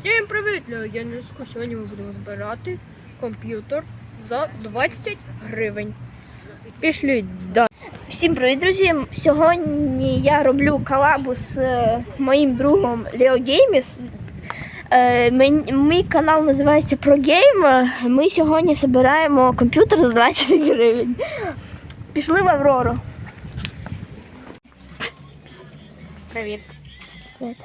Всім привіт, Леоніску. Сьогодні ми будемо збирати комп'ютер за 20 гривень. Пішли далі. Всім привіт, друзі! Сьогодні я роблю колабу з е, моїм другом Лео Гейміс. Мій канал називається ProGame. Ми сьогодні збираємо комп'ютер за 20 гривень. Пішли в Аврору. Привіт. Привіт.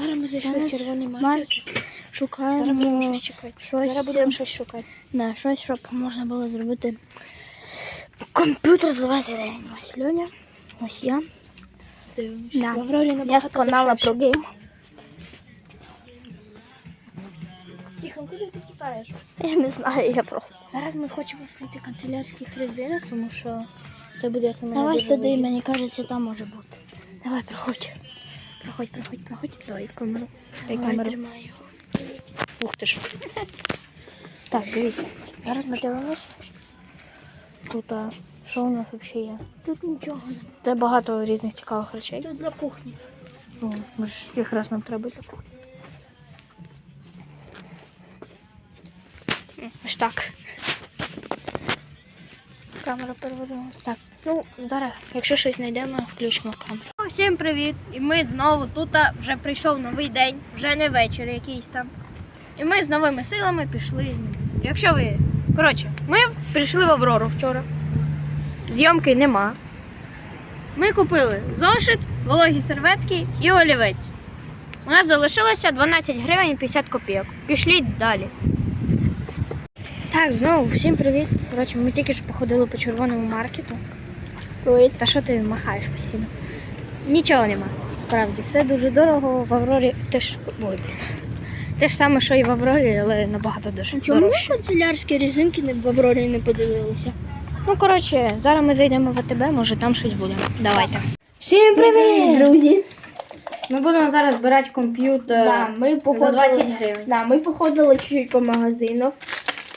Зараз ми зайшли в червоний маркет. Шукаємо чекати. щось, Зараз будемо щось шукати. да, щось, щоб можна було зробити комп'ютер 20. Ось Льоня, ось я. Да. В Аврорі Я з канала дешевше. ProGame. Тихо, куди ти тікаєш? Я не знаю, я просто. Зараз ми хочемо знайти канцелярських резинок, тому що це буде як на мене Давай дуже туди, мені кажеться, там може бути. Давай, проходь. Проходь, проходь, проходь. Давай камеру. Дай камеру. тримай його. Ух ти ж. Так, дивіться. Зараз ми дивимось. Тут а, що у нас взагалі є? Тут нічого немає. Це багато різних цікавих речей. Тут для кухні. Ну, ми ж якраз нам треба для кухні. Ось так. Камера переводилась. Так. Ну, зараз, якщо щось знайдемо, включимо камеру. Всім привіт! І ми знову тут вже прийшов новий день, вже не вечір якийсь там. І ми з новими силами пішли знімати. Якщо ви. Коротше, ми прийшли в Аврору вчора. Зйомки нема. Ми купили зошит, вологі серветки і олівець. У нас залишилося 12 гривень 50 копійок. Пішли далі. Так, знову всім привіт. Коротше, ми тільки що походили по червоному маркету. Привіт. Та що ти махаєш постійно? Нічого нема. Правді, все дуже дорого. В Аврорі теж. Блін. Те ж саме, що і в Аврорі, але набагато деш- Чому дорожче. канцелярські резинки не- в Аврорі не подивилися? Ну, коротше, зараз ми зайдемо в АТБ, може там щось буде. Давайте. Всім привіт, друзі! Ми будемо зараз збирати комп'ютер Да, ми за походили, 20 гривень. да, ми походили чуть-чуть по магазинах.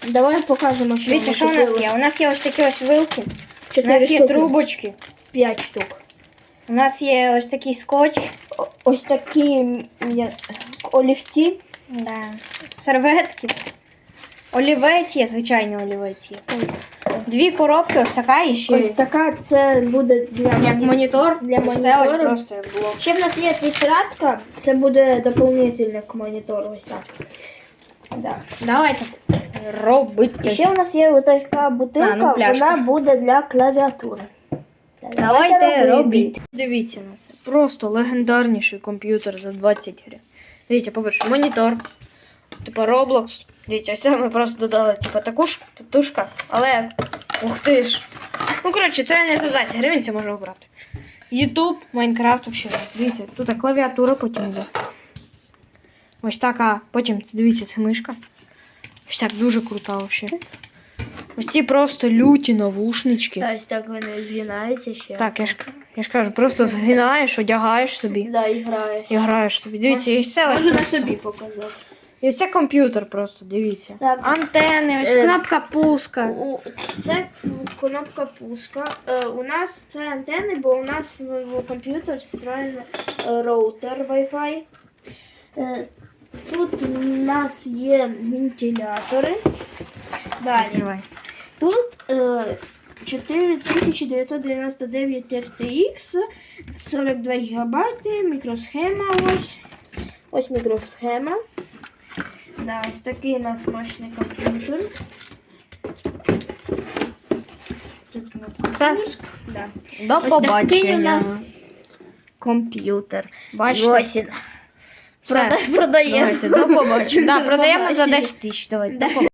Давай покажемо, що Дивіться, що у нас є? У нас є ось такі ось вилки, у нас є штуки. трубочки, 5 штук. У нас є ось такий скотч, Ось такі олівці. да. серветки, олівець є, звичайний олівець є. Дві коробки, ось така і ще Ось така це буде для як монітор. для Ось це. Ось просто як блок. Ще в нас є тетрадка, це буде доповнительно к монітору. Ось так. Да. Давайте робити. І ще у нас є ось така бутилка, А, ну, вона буде для клавіатури. Давайте робіть. Дивіться на це. Просто легендарніший комп'ютер за 20 гривень. Дивіться, по-перше, монітор. Типа Roblox. Дивіться, ось це ми просто додали типа таку ж татушка, але ух ти ж. Ну, коротше, це не за 20 гривень, це можна обрати. Ютуб, Майнкрафт взагалі. Дивіться, тут клавіатура потім йде. Ось така, потім дивіться, це мишка. Ось так дуже крута взагалі. Ось ці просто люті навушнички. Ось так вони згинаються ще. Так, я ж, я ж кажу, просто згинаєш, одягаєш собі Да, і грає. і граєш собі. Дивіться, і все. Можу на собі показати. І це комп'ютер просто, дивіться. Так. Антени, ось Е, кнопка пуска. У- Це кнопка пуска. Е, У нас це антени, бо у нас в комп'ютер встроєний е, роутер Wi-Fi. Тут у нас є вентилятори. Далі. Відкривай. Тут е, 4999 RTX, 42 ГБ, мікросхема ось. Ось мікросхема. Да, ось такий у нас мощний комп'ютер. Тут кнопка Все. пуск. Да. До Ось такий у нас комп'ютер. Бачите? Ось він. Все. Прода- Продаємо. Давайте, до побачення. Да, продаємо за 10 тисяч. Давайте. Да. до побачення.